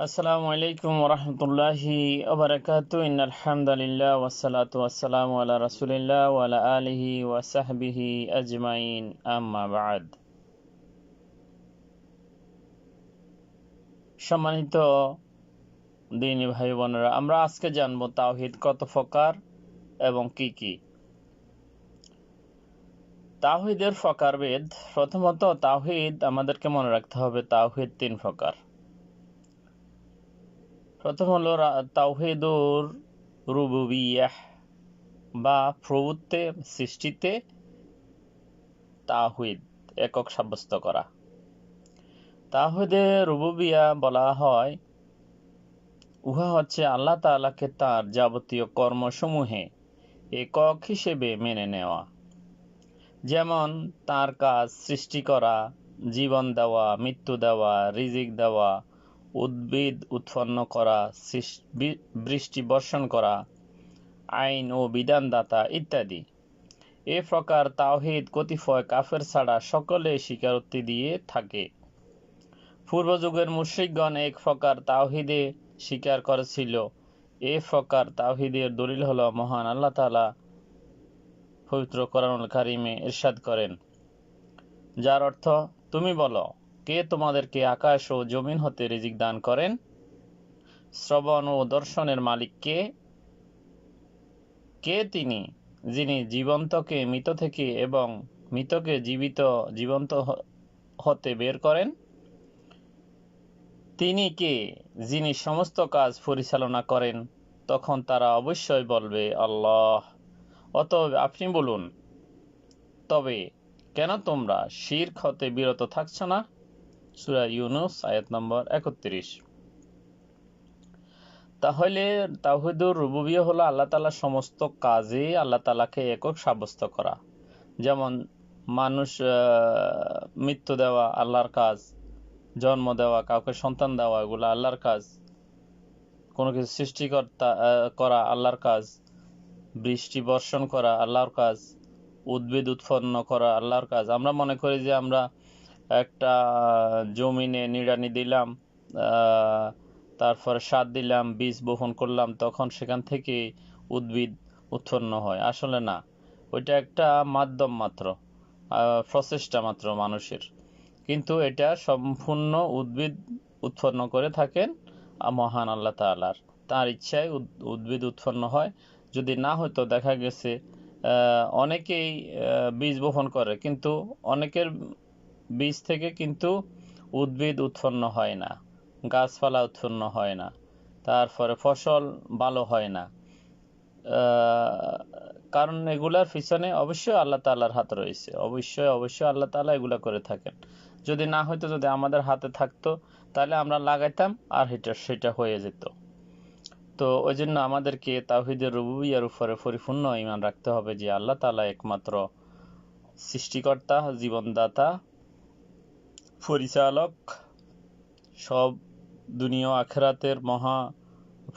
আসসালামু আলাইকুম রহমতুল্লাহি ওবরাকাতু ইন আলহামদুলিল্লাহ ওয়াসসালাতু ওয়াসসালামু আলা রাসূলিল্লাহ ওয়া আলা আলিহি ওয়া আজমাইন। আম্মা বাদ। সম্মানিত দিনী ভাই বোনেরা আমরা আজকে জানব তাওহিদ কত প্রকার এবং কি কি? তাওহিদের প্রকারভেদ, প্রথমত তাওহিদ, আমাদেরকে মনে রাখতে হবে তাওহিদ তিন প্রকার। প্রথম হলো তাওহিদুর রুবুবিয়াহ, বা প্রভুত্বে সৃষ্টিতে তাহিদ একক সাব্যস্ত করা। তাহিদে রুবুবিয়া বলা হয়, উহা হচ্ছে আল্লাহ তালাকে তার যাবতীয় কর্মসমূহে একক হিসেবে মেনে নেওয়া। যেমন, তার কাজ সৃষ্টি করা, জীবন দেওয়া, মৃত্যু দেওয়া, রিজিক দেওয়া উদ্ভিদ উৎপন্ন করা বৃষ্টি বর্ষণ করা, আইন ও বিধানদাতা ইত্যাদি। এ প্রকার তাওহিদ কতিপয় কাফের ছাড়া সকলে স্বীকারোক্তি দিয়ে থাকে। পূর্বযুগের মুশ্রিকগণ এক প্রকার তাওহিদে স্বীকার করেছিল। এ প্রকার তাওহিদের দলিল হল মহান আল্লাহ তালা পবিত্র কোরআনুল কারিমে ইরশাদ করেন। যার অর্থ, তুমি বলো কে তোমাদেরকে আকাশ ও জমিন হতে রিজিক দান করেন? শ্রবণ ও দর্শনের মালিক কে? কে তিনি, যিনি জীবন্তকে মৃত থেকে এবং মৃতকে জীবিত, জীবন্ত হতে বের করেন? তিনি কে, যিনি সমস্ত কাজ পরিচালনা করেন? তখন তারা অবশ্যই বলবে, আল্লাহ। অত আপনি বলুন, তবে কেন তোমরা শির হতে বিরত থাকছ না? সুরা ইউনুস, আয়াত নম্বর একত্রিশ। তাহলে তাহিদুর রুবুবিয়া হলো আল্লাহ তালা সমস্ত কাজে আল্লাহ তালাকে একক সাব্যস্ত করা। যেমন মানুষ মৃত্যু দেওয়া আল্লাহর কাজ, জন্ম দেওয়া, কাউকে সন্তান দেওয়া, এগুলো আল্লাহর কাজ। কোনো কিছু সৃষ্টিকর্তা করা আল্লাহর কাজ। বৃষ্টি বর্ষণ করা আল্লাহর কাজ। উদ্ভিদ উৎপন্ন করা আল্লাহর কাজ। আমরা মনে করি যে আমরা একটা জমিনে নিড়ানি দিলাম তারপর সার দিলাম, বীজ বপন করলাম, তখন সেখান থেকে উদ্ভিদ উৎপন্ন হয়। আসলে না, ওইটা একটা মাধ্যম মাত্র প্রচেষ্টা মাত্র মানুষের। কিন্তু এটা সম্পূর্ণ উদ্ভিদ উৎপন্ন করে থাকেন মহান আল্লাহ তালার তার ইচ্ছায় উদ্ভিদ উৎপন্ন হয়। যদি না হয়তো দেখা গেছে অনেকেই বীজ বপন করে, কিন্তু অনেকের বীজ থেকে কিন্তু উদ্ভিদ উৎপন্ন হয় না, গাছপালা উৎপন্ন হয় না, তারপরে ফসল ভালো হয় না। কারণ এগুলার পিছনে অবশ্যই আল্লাহ তাল্লার হাত রয়েছে। অবশ্যই অবশ্যই আল্লাহ তালা এগুলা করে থাকেন। যদি না হয়তো যদি আমাদের হাতে থাকতো, তাহলে আমরা লাগাইতাম আর সেটা সেটা হয়ে যেত। তো ওই জন্য আমাদেরকে তাহিদের রুবুইয়ার উপরে পরিপূর্ণ ইমান রাখতে হবে যে আল্লাহ তালা একমাত্র সৃষ্টিকর্তা, জীবনদাতা পরিচালক, সব দুনিয়া আখেরাতের মহা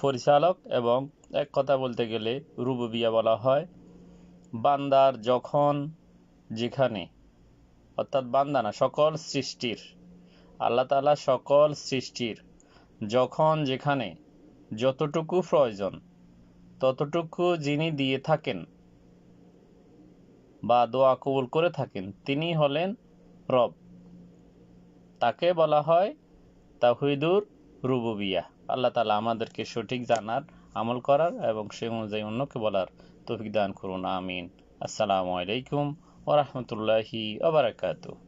পরিচালক এবং এক কথা বলতে গেলে রুববিয়া বলা হয়। বান্দার যখন যেখানে, অর্থাৎ বান্দা না, সকল সৃষ্টির, আল্লাহ তালা সকল সৃষ্টির, যখন যেখানে যতটুকু প্রয়োজন, ততটুকু যিনি দিয়ে থাকেন বা দোয়া কবুল করে থাকেন, তিনি হলেন রব। তাকে বলা হয় তাহিদুর রুবুবিয়া। আল্লাহ তালা আমাদেরকে সঠিক জানার, আমল করার এবং সে অনুযায়ী অন্যকে বলার তৌফিক দান করুন, আমিন। আসসালামু আলাইকুম ওরহমতুল্লাহি আবরাকাতু